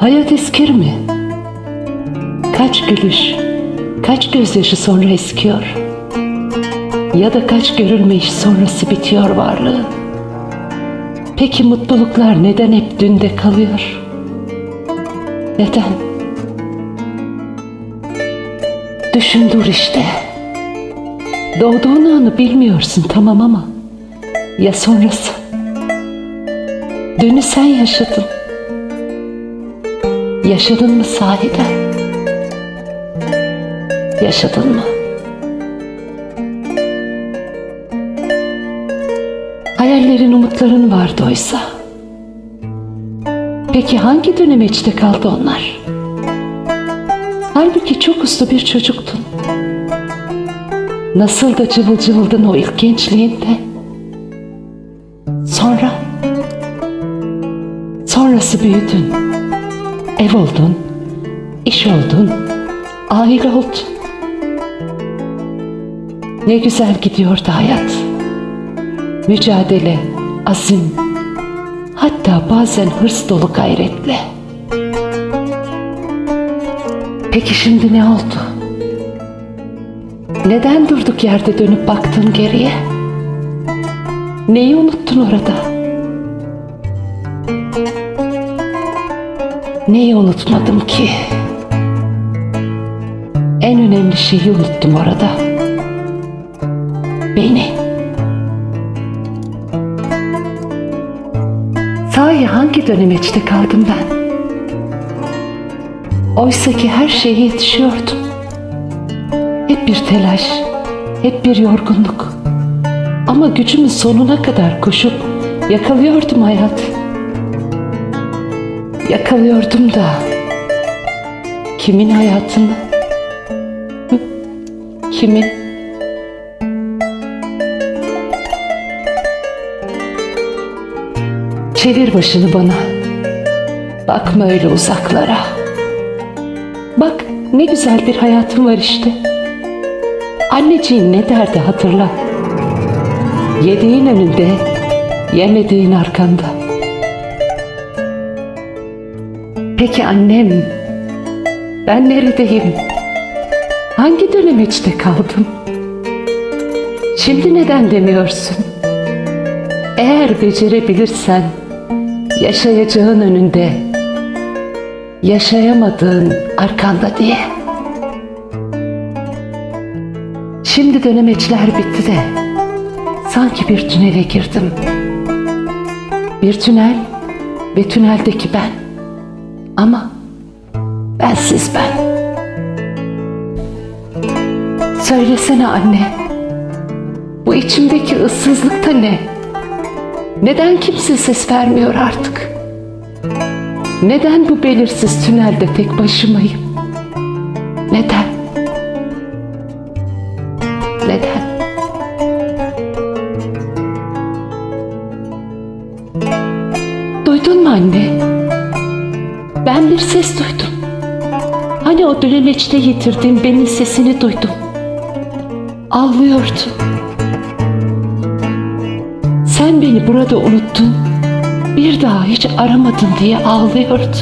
Hayat eskir mi? Kaç gülüş, kaç gözyaşı sonra eskiyor. Ya da kaç görülme iş sonrası bitiyor varlığı. Peki mutluluklar neden hep dünde kalıyor? Neden? Düşün dur işte. Doğduğun anı bilmiyorsun tamam ama ya sonrası? Dünü sen yaşadın. Yaşadın mı sahiden? Yaşadın mı? Hayallerin, umutların vardı oysa. Peki hangi dönemeçte kaldı onlar? Halbuki çok uslu bir çocuktun. Nasıl da cıvıl cıvıldın o ilk gençliğinde. Sonra? Sonrası büyüdün. Ev oldun, iş oldun, aile oldun. Ne güzel gidiyordu hayat. Mücadele, azim, hatta bazen hırs dolu gayretle. Peki şimdi ne oldu? Neden durduk yerde dönüp baktın geriye? Neyi unuttun orada? Neyi unutmadım ki? En önemli şeyi unuttum orada. Beni. Sahi hangi dönemeçte kaldım ben? Oysa ki her şeye yetişiyordum. Hep bir telaş, hep bir yorgunluk. Ama gücümün sonuna kadar koşup yakalıyordum hayatı. Yakalıyordum da kimin hayatını? Kimin? Çevir başını bana. Bakma öyle uzaklara. Bak ne güzel bir hayatım var işte. Anneciğin ne derdi hatırla. Yediğin önünde, yemediğin arkanda. Peki annem, ben neredeyim? Hangi dönemeçte kaldım? Şimdi neden demiyorsun? Eğer becerebilirsen yaşayacağın önünde, yaşayamadığın arkanda diye. Şimdi dönemeçler bitti de sanki bir tünele girdim. Bir tünel ve tüneldeki ben. Ama bensiz ben. Söylesene anne. Bu içimdeki ıssızlık da ne? Neden kimse ses vermiyor artık? Neden bu belirsiz tünelde tek başımayım? Neden? Ben bir ses duydum. Hani o dönemeçte yitirdiğim benim sesini duydum. Ağlıyordu. Sen beni burada unuttun. Bir daha hiç aramadın diye ağlıyordu.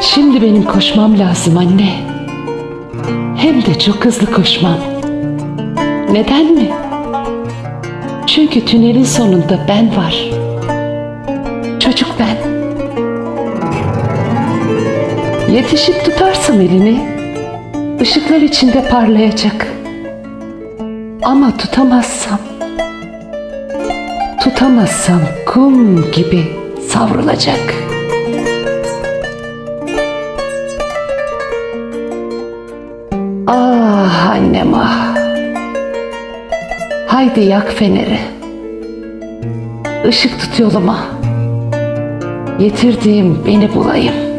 Şimdi benim koşmam lazım anne. Hem de çok hızlı koşmam. Neden mi? Çünkü tünelin sonunda ben var. Çocuk ben. Yetişip tutarsam elini, ışıklar içinde parlayacak. Ama tutamazsam, tutamazsam kum gibi savrulacak. Ah annem ah. Haydi yak feneri. Işık tut yoluma. Yetirdiğim beni bulayım.